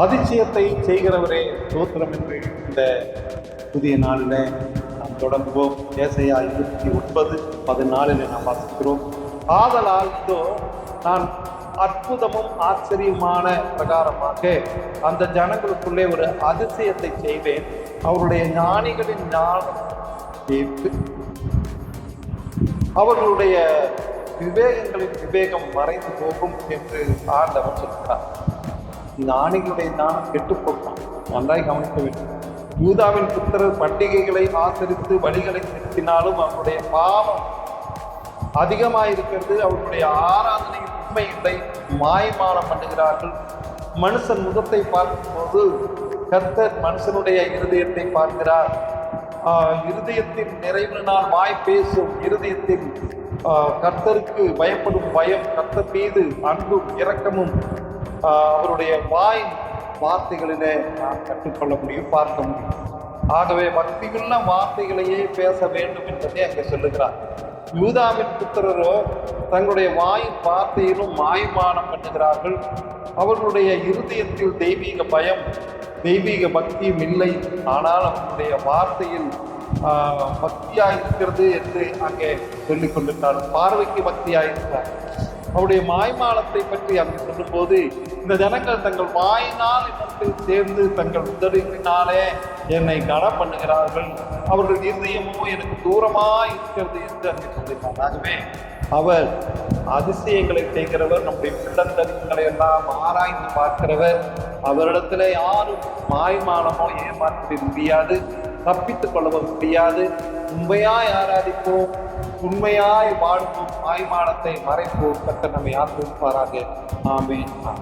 அதிசயத்தை செய்கிறவரே சோத்திரம் என்று இந்த புதிய நாளில் நாம் தொடங்குவோம். ஏசையா இருபத்தி ஒன்பது பதினாலில் நாம் வாசிக்கிறோம். ஆதலால் இதோ நான் அற்புதமும் ஆச்சரியமான பிரகாரமாக அந்த ஜனங்களுக்குள்ளே ஒரு அதிசயத்தை செய்வேன். அவருடைய ஞானிகளின் ஞானம் கேட்டு அவர்களுடைய விவேகங்களின் விவேகம் மறைந்து போகும் என்று ஆண்டவர் சொல்கிறார். ஞானிகளுடைய ஞானம் கெட்டு போகும் நன்றாய் கவனிக்க வேண்டும் யூதாவின் புத்திரர் பண்டிகைகளை ஆசரித்து வழிகளை நிறுத்தினாலும் அவருடைய பாவம் அதிகமாயிருக்கிறது. அவருடைய ஆராதனையில் உண்மை இல்லை. மாயமானம் பண்ணுகிறார்கள். மனுஷன் முகத்தை பார்க்கும்போது கர்த்தர் மனுஷனுடைய இருதயத்தை பார்க்கிறார். இருதயத்தின் நிறைவினால் வாய் பேசும் இருதயத்தின் கர்த்தருக்கு பயப்படும் பயம் கர்த்தர் மீது அன்பும் இரக்கமும் அவருடைய வாய் வார்த்தைகளிலே நாம் கற்றுக்கொள்ள முடியும் பார்க்க முடியும். ஆகவே பக்தியுள்ள வார்த்தைகளையே பேச வேண்டும் என்பதை அங்கே சொல்லுகிறார். யூதாவின் புத்திரரோ தங்களுடைய வாயின் வார்த்தையிலும் மாய்மானம் பண்ணுகிறார்கள். அவர்களுடைய இருதயத்தில் தெய்வீக பயம் தெய்வீக பக்தியும் இல்லை. ஆனால் அவர்களுடைய வார்த்தையில் பக்தியாக இருக்கிறது என்று அங்கே சொல்லிக் கொண்டிருந்தார் பார்வைக்கு பக்தியாக இருக்கிறார் அவருடைய மாய்மாலத்தை பற்றி அங்கு சொல்லும்போது இந்த ஜனங்கள் தங்கள் வாயினால் என்னிடத்தில் சேர்ந்து தங்கள் உதடுகளினாலே என்னை கன பண்ணுகிறார்கள் அவர்கள் இருதயமோ எனக்கு தூரமாக இருக்கிறது என்று அங்கு சொல்லினார் ஆகவே அவர் அதிசயங்களை செய்கிறவர் நம்முடைய பிள்ளந்தரிகளை எல்லாம் ஆராய்ந்து பார்க்கிறவர். அவரிடத்துல யாரும் மாய்மானமோ ஏமாற்ற முடியாது தப்பித்துக் கொள்ளவும் முடியாது. உண்மையாய் ஆராதிப்போம். உண்மையாய் வாழ்வோம் மாய்மானத்தை மறைப்போம் கட்ட நம்மை ஆசிரிப்பாராக ஆமென். ஆமே